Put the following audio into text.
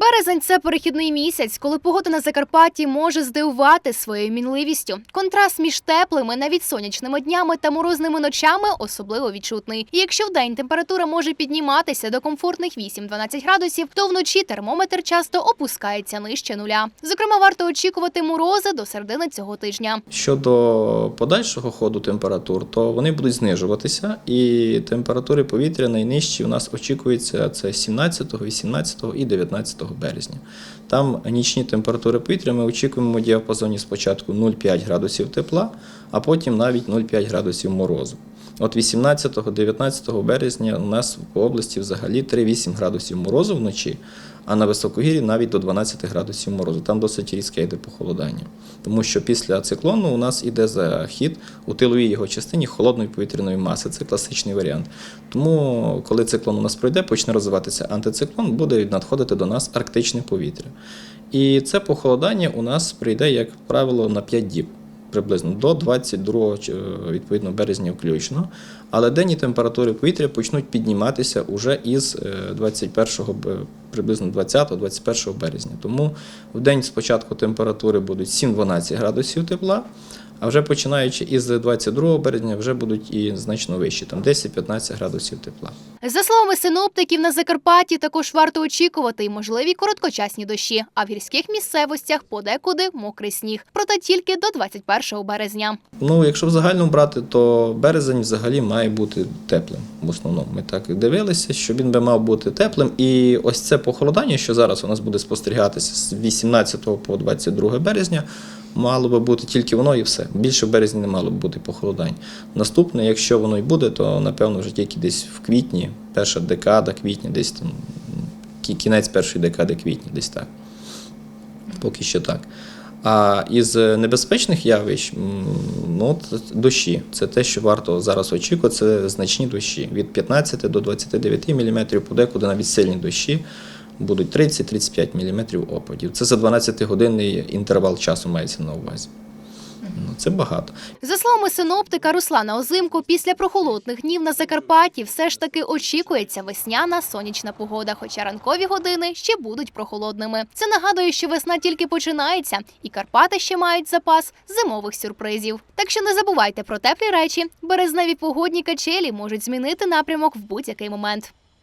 Березень це перехідний місяць, коли погода на Закарпатті може здивувати своєю мінливістю. Контраст між теплими, навіть сонячними днями та морозними ночами особливо відчутний. І якщо вдень температура може підніматися до комфортних 8-12 градусів, то вночі термометр часто опускається нижче нуля. Зокрема, варто очікувати морози до середини цього тижня. Щодо подальшого ходу температур, то вони будуть знижуватися, і температури повітря найнижчі у нас очікуються це 17, 18 і 19 березня. Там нічні температури повітря ми очікуємо в діапазоні спочатку 0,5 градусів тепла, а потім навіть 0,5 градусів морозу. От 18-19 березня у нас в області взагалі 3-8 градусів морозу вночі, а на високогір'ї навіть до 12 градусів морозу. Там досить різке йде похолодання. Тому що після циклону у нас іде захід у тиловій його частині холодної повітряної маси. Це класичний варіант. Тому, коли циклон у нас пройде, почне розвиватися антициклон, буде надходити до нас арктичне повітря. І це похолодання у нас прийде, як правило, на 5 діб. Приблизно до 22 е, відповідно березня включно. Але денні температури повітря почнуть підніматися уже із е, 21 б- приблизно 20-21 березня. Тому в день спочатку температури будуть 7-12 градусів тепла, а вже починаючи із 22 березня вже будуть і значно вищі, там 10-15 градусів тепла. За словами синоптиків, на Закарпатті також варто очікувати й можливі короткочасні дощі, а в гірських місцевостях подекуди мокрий сніг. Проте тільки до 21 березня. Ну, якщо в загальному брати, то березень взагалі має бути теплим. В основному ми так і дивилися, що він би мав бути теплим. І ось це похолодання, що зараз у нас буде спостерігатися з 18 по 22 березня, мало би бути тільки воно і все. Більше в березні не мало б бути похолодань. Наступне, якщо воно й буде, то напевно вже тільки десь в квітні, перша декада квітня, десь там кінець першої декади квітня, десь так. Поки що так. А із небезпечних явищ, ну, дощі. Це те, що варто зараз очікувати, це значні дощі. Від 15 до 29 мм, подекуди навіть сильні дощі будуть 30-35 мм опадів. Це за 12-годинний інтервал часу мається на увазі. Ну, це багато. За словами синоптика Руслана Озимко, після прохолодних днів на Закарпатті все ж таки очікується весняна сонячна погода, хоча ранкові години ще будуть прохолодними. Це нагадує, що весна тільки починається, і Карпати ще мають запас зимових сюрпризів. Так що не забувайте про теплі речі. Березневі погодні качелі можуть змінити напрямок в будь-який момент.